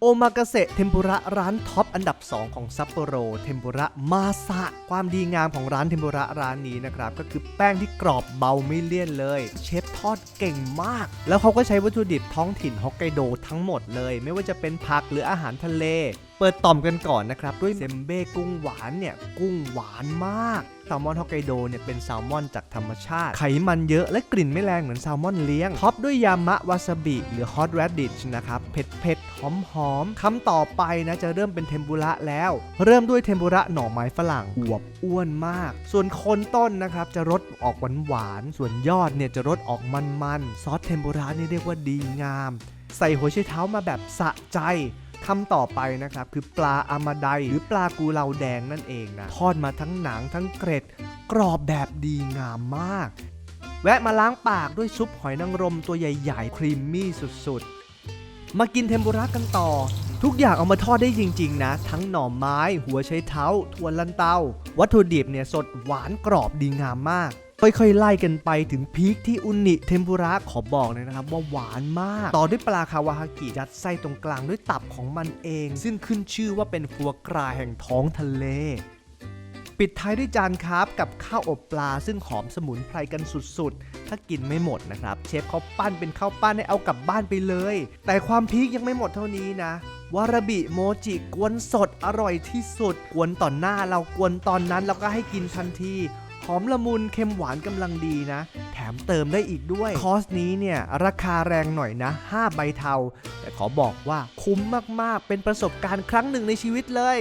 โอมากาเสะเทมปุระร้านท็อปอันดับ 2 ของซัปโปโรเทมปุระมาซะความดีงามของร้านเทมปุระร้านนี้นะครับ ก็คือแป้งที่กรอบเบาไม่เลี่ยนเลย เชฟทอดเก่งมาก แล้วเขาก็ใช้วัตถุดิบท้องถิ่นฮอกไกโดทั้งหมดเลย ไม่ว่าจะเป็นผักหรืออาหารทะเล เปิดต่อมกันก่อนนะครับ ด้วยเซมเบ้กุ้งหวานเนี่ย กุ้งหวานมากแซลมอนฮอกไกโดเนี่ยเป็นแซลมอนจากธรรมชาติ ไขมันเยอะและกลิ่นไม่แรงเหมือนแซลมอนเลี้ยง ท็อปด้วยยามะวาซาบิหรือฮอตแรดดิชนะครับเผ็ดเผ็ดหอมหอมๆคำต่อไปนะจะเริ่มเป็นเทมปุระแล้ว เริ่มด้วยเทมปุระหน่อไม้ฝรั่งอวบอ้วนมาก ส่วนโคนต้นนะครับจะรสออกหวานหวาน ส่วนยอดเนี่ยจะรสออกมันๆซอสเทมปุระนี่เรียกว่าดีงาม ใส่หัวไชเท้ามาแบบสะใจ คำต่อไปนะครับคือปลาอามาไดหรือปลากูเลาแดงนั่นเองนะทอดมาทั้งหนังทั้งเกร็ด กรอบแบบดีงามมาก แวะมาล้างปากด้วยซุปหอยนางรมตัวใหญ่ๆ ครีมมี่สุดๆ มากินเทมปุระกันต่อ ทุกอย่างเอามาทอดได้จริงๆนะ ทั้งหน่อไม้ หัวไชเท้าถั่วลันเตา วัตถุดิบเนี่ยสดหวานกรอบดีงามมาก ค่อยๆ ไล่กันไปถึงพีคที่อุนิเทมปุระขอบอกเลยนะครับว่าหวานมาก ต่อด้วยปลาคาวาฮากิยัดไส้ตรงกลางด้วยตับของมันเอง ซึ่งขึ้นชื่อว่าเป็นฟัวกราแห่งท้องทะเล ปิดท้ายด้วยจานคาร์บกับข้าวอบปลา ซึ่งหอมสมุนไพรกันสุดๆ ถ้ากินไม่หมดนะครับ เชฟเขาปั้นเป็นข้าวปั้นให้เอากลับบ้านไปเลย แต่ความพีคยังไม่หมดเท่านี้นะวาราบิโมจิกวนสดอร่อยที่สุด กวนต่อหน้าเรากวนตอนนั้นเราก็ให้กินทันที อมละมุนเค็มหวานกำลังดีนะ แถมเติมได้อีกด้วย คอร์สนี้เนี่ยราคาแรงหน่อยนะ 5 ใบเทา แต่ขอบอกว่าคุ้มมากๆ เป็นประสบการณ์ครั้งหนึ่งในชีวิตเลย